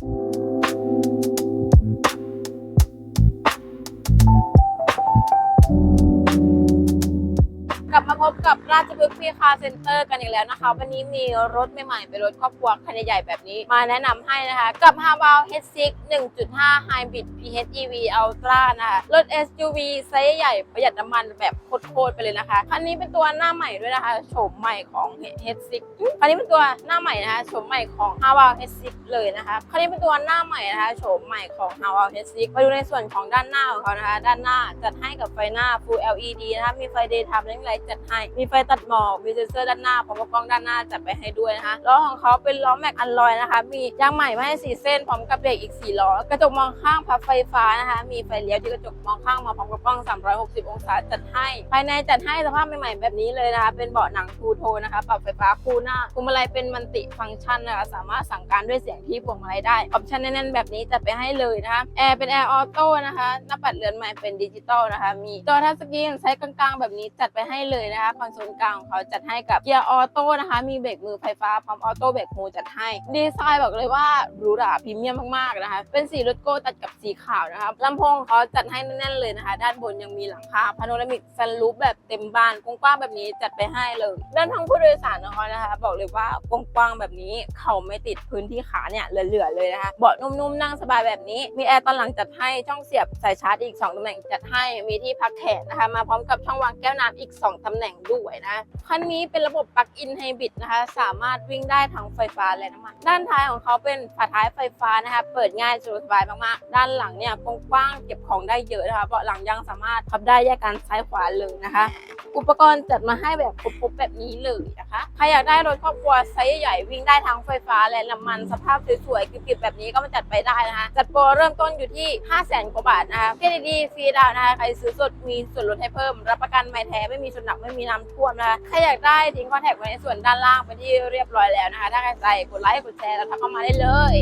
ก บกับราชพฤกษ์พีคาเซ็นเตอร์กันอีกแล้วนะคะ วันนี้มีรถใหม่ๆเป็นรถครอบครัวคันใหญ่ๆแบบนี้ มาแนะนำให้นะคะ กับ h a v a l H6 1.5 Hybrid PHEV Ultra นะคะรถ SUV ไซส์ใหญ่ประหยัดน้ำมันแบบโคตรๆไปเลยนะคะ คันนี้เป็นตัวหน้าใหม่ด้วยนะคะโฉมใหม่ของ H6 คันนี้เป็นตัวหน้าใหม่นะคะโฉมใหม่ของ h a v a l H6 เลยนะคะคันนี้เป็นตัวหน้าใหม่นะคะโฉมใหม่ของ h a v a l H6 มาดูในส่วนของด้านหน้าของเขานะคะ ด้านหน้าจัดให้กับไฟหน้า Full LED นะคะมีไฟ Daytime Running Light จัดให้มีไฟตัดหมอกมีเซ็นเซอร์ด้านหน้าพร้อมกล้องด้านหน้าจัดไปให้ด้วยนะคะล้อของเขาเป็นล้อแม็กอันลอยนะคะ มียางใหม่มาให้4เส้นพร้อมกับเบรกอีก4ล้อกระจกมองข้างพับไฟฟ้านะคะ มีไฟเลี้ยวที่กระจกมองข้างมาพร้อมกับกล้อง 360 องศาจัดให้ ภายในจัดให้สภาพใหม่ๆแบบนี้เลยนะคะ เป็นเบาะหนังทูโทนนะคะ ปรับไฟฟ้าคู่หน้าพวงมาลัยเป็นมันติฟังก์ชันนะคะ สามารถสั่งการด้วยเสียงที่พวงมาลัยได้ ออปชั่นแน่นๆแบบนี้จัดไปให้เลยนะคะแอร์เป็นแอร์ออโต้นะคะหน้าปัดเรือนใหม่เป็นดิจิตอลนะคะ มีจอทัชสกรีนไซส์กลางๆ แบบนี้จัดไปให้เลยนะคะคอนโซลกลางของเขาจัดให้กับเกียร์ออโต้นะคะ มีเบรกมือไฟฟ้าพร้อมออโต้เบรกมือจัดให้ ดีไซน์บอกเลยว่าหรูหราพรีเมียมมากๆนะคะ เป็นสีรถโก้ตัดกับสีขาวนะคะลำโพงเขาจัดให้แน่นๆเลยนะคะ ด้านบนยังมีหลังคาพาโนรามิกซันรูฟแบบเต็มบานกว้างๆแบบนี้จัดไปให้เลย ด้านทางผู้โดยสารของเขานะคะ บอกเลยว่ากว้างๆแบบนี้เขาไม่ติดพื้นที่ขาเนี่ยเหลือๆเลยนะคะเบาะนุ่มๆนั่งสบายแบบนี้มีแอร์ตอนหลังจัดให้ช่องเสียบสายชาร์จอีก2ตำแหน่งจัดให้มีที่พักแขนนะคะมาพร้อมกับช่องวางแก้วน้ำอีก 2ตำแหน่งด้วยนะ คันนี้เป็นระบบปลั๊กอินไฮบริดนะคะ สามารถวิ่งได้ทั้งไฟฟ้าและน้ำมัน ด้านท้ายของเขาเป็นฝาท้ายไฟฟ้านะคะ เปิดง่ายสะดวกสบายมากๆ ด้านหลังเนี่ยกว้างๆเก็บของได้เยอะนะคะ เบาะหลังยังสามารถพับได้แยกกันซ้ายขวาเลยนะคะ อุปกรณ์จัดมาให้แบบครบๆแบบนี้เลยนะคะ ใครอยากได้รถครอบครัวไซส์ใหญ่วิ่งได้ทั้งไฟฟ้าและน้ำมันสภาพสวยๆกริบๆแบบนี้ก็มาจัดไปได้นะคะ จัดโปรเริ่มต้นอยู่ที่ 5 0 0 0 0 0กว่าบาทนะคะเครดิตดีฟรีดาวนะคะใครซื้อสดมีส่วนลดให้เพิ่ม รับประกันไม่แท้ไม่มีชนหนักไม่มีน้ำท่วมนะคะใครอยากได้ทิ้งคอนแทคไว้ในส่วนด้านล่างไปที่เรียบร้อยแล้วนะคะ ถ้าใครใจกดไลค์กดแชร์แล้วทักเข้ามาได้เลย